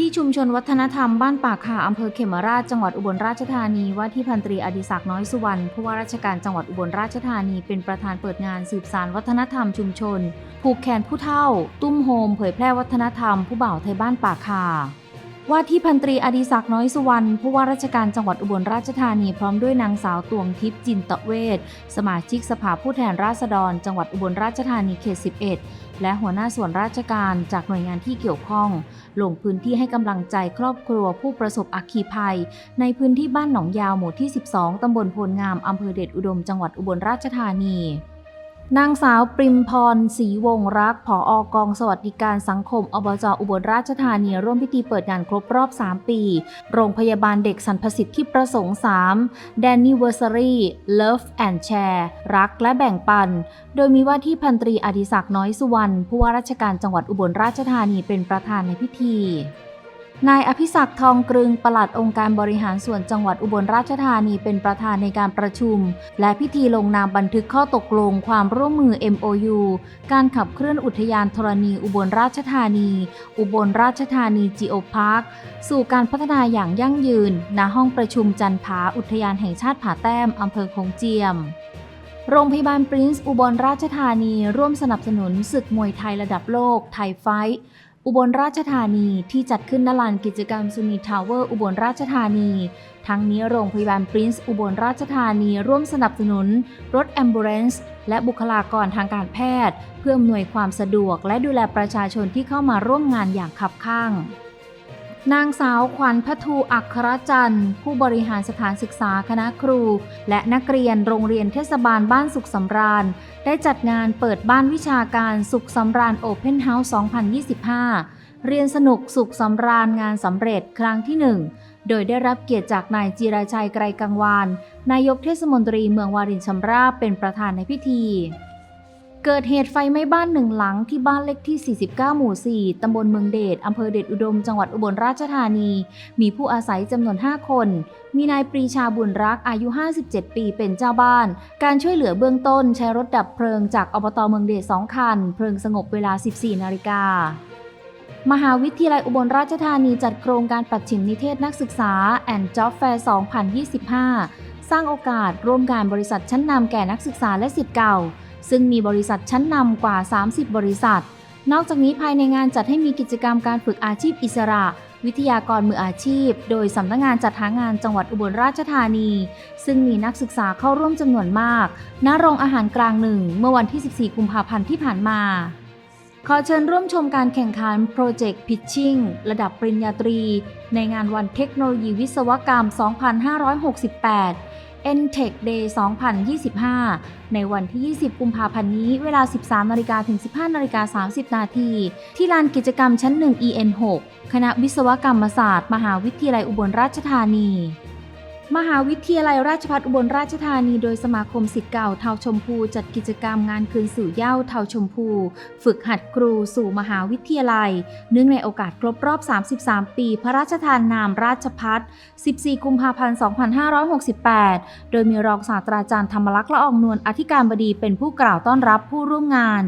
ที่ชุมชนวัฒนธรรมบ้านป่าขาอำเภอเขมราชจังหวัดอุบลราชธานีว่าที่พันตรีอดิศักดิ์น้อยสุวรรณผู้ว่าราชการจังหวัดอุบลราชธานีเป็นประธานเปิดงานสืบสารวัฒนธรรมชุมชน ผูกแขนผู้เฒ่า ตุ้มโฮมเผยแพร่วัฒนธรรมผู้บ่าวไทยบ้านป่าคา ว่าที่พันตรีอดิศักดิ์น้อยสุวรรณผู้ว่าราชการจังหวัดอุบลราชธานีพร้อมด้วยนางสาวตวงทิพย์จินตะเวชสมาชิกสภาผู้แทนราษฎร จังหวัดอุบลราชธานีเขต 11 และหัวหน้าส่วนราชการจากหน่วยงานที่เกี่ยวข้อง ลงพื้นที่ให้กำลังใจครอบครัวผู้ประสบอัคคีภัย ในพื้นที่บ้านหนองยาวหมู่ที่ 12 ตำบลโพลงามอำเภอเดชอุดม จังหวัดอุบลราชธานี นางสาวปริมพรศรีวงศรักผออกองสวัสดิการสังคมอบจอุบลราชธานีร่วมพิธีเปิดงานครบรอบ 3 ปี โรงพยาบาลเด็กสรรพสิทธิ์ที่ประสงค์3 d a n n i v e r s a r y Love and Share รักและแบ่งปัน โดยมีว่าที่พันตรีอดิศักดิ์น้อยสุวรรณผู้ว่าราชการจังหวัดอุบลราชธานีเป็นประธานในพิธี นายอภิศักดิ์ทองกรึงปลัดองค์การบริหารส่วนจังหวัดอุบลราชธานีเป็นประธานในการประชุม และพิธีลงนามบันทึกข้อตกลงความร่วมมือ MOU การขับเคลื่อนอุทยานธรณีอุบลราชธานี อุบลราชธานีจีโอพาร์คสู่การพัฒนาอย่างยั่งยืน ณห้องประชุมจันผาอุทยานแห่งชาติผาแต้มอำเภอโขงเจียมโรงพยาบาลปรินซ์อุบลราชธานี ร่วมสนับสนุนศึกมวยไทยระดับโลก ไทยไฟท์ อุบลราชธานีที่จัดขึ้นณลานกิจกรรมซุนีทาวเวอร์อุบลราชธานี ทั้งนี้โรงพยาบาลปรินซ์อุบลราชธานีร่วมสนับสนุน รถแอมบูเรนซ์และบุคลากรทางการแพทย์ เพื่ออำนวยความสะดวกและดูแลประชาชนที่เข้ามาร่วมงานอย่างขับข้าง นางสาวขวัญพัทูอัครจันทร์ ผู้บริหารสถานศึกษาคณะครู และนักเรียนโรงเรียนเทศบาลบ้านสุขสำราญ ได้จัดงานเปิดบ้านวิชาการสุขสำราญโอเพนเฮาส์2025 เรียนสนุกสุขสำราญงานสำเร็จครั้งที่ 1 โดยได้รับเกียรติจากนายจีราชัยไกรกังวาน นายกเทศมนตรีเมืองวารินชำราบเป็นประธานในพิธี เกิดเหตุไฟไหม้บ้านหนึ่งหลังที่บ้านเลขที่ 49 หมู่ 4 ตำบลเมืองเดช อำเภอเดชอุดม จังหวัดอุบลราชธานี มีผู้อาศัยจำนวน 5 คน มีนายปรีชาบุญรัก อายุ 57 ปี เป็นเจ้าบ้าน การช่วยเหลือเบื้องต้นใช้รถดับเพลิงจากอบตเมืองเดช 2 คัน เพลิงสงบเวลา 14 นาฬิกามหาวิทยาลัยอุบลราชธานีจัดโครงการปัดฉิมนิเทศนักศึกษา and Job Fair 2025 สร้างโอกาสร่วมการบริษัทชั้นนำแก่นักศึกษาและสิทธิ์เก่า ซึ่งมีบริษัทชั้นนำกว่า 30 บริษัท นอกจากนี้ภายในงานจัดให้มีกิจกรรมการฝึกอาชีพอิสระ วิทยากรมืออาชีพ โดยสำนักงงานจัดหางานจังหวัดอุบลราชธานี ซึ่งมีนักศึกษาเข้าร่วมจำนวนมาก ณ โรงอาหารกลางหนึ่ง เมื่อวันที่ 14 กุมภาพันธ์ที่ผ่านมา ขอเชิญร่วมชมการแข่งขัน Project Pitching ระดับปริญญาตรี ในงานวันเทคโนโลยีวิศวกรรม 2568 NTech Day 2025 ในวันที่ 20 กุมภาพันธ์นี้ เวลา 13นาฬิกาถึง 15นาฬิกา30 นาที ที่ลานกิจกรรมชั้น 1 EN 6 คณะวิศวกรรมศาสตร์ มหาวิทยาลัยอุบลราชธานี มหาวิทยาลัยราชภัฏอุบลราชธานีโดยสมาคมสิทธิ์เก่าเทาชมพู จัดกิจกรรมงานคืนสู่เย้าเทาชมพู ฝึกหัดครูสู่มหาวิทยาลัย เนื่องในโอกาสครบรอบ 33 ปี พระราชทานนามราชพัฒ14 กุมภาพันธ์ 2568 โดยมีรองศาสตราจารย์ธรรมลักษณ์ละอองนวลอธิการบดีเป็นผู้กล่าวต้อนรับผู้ร่วมงาน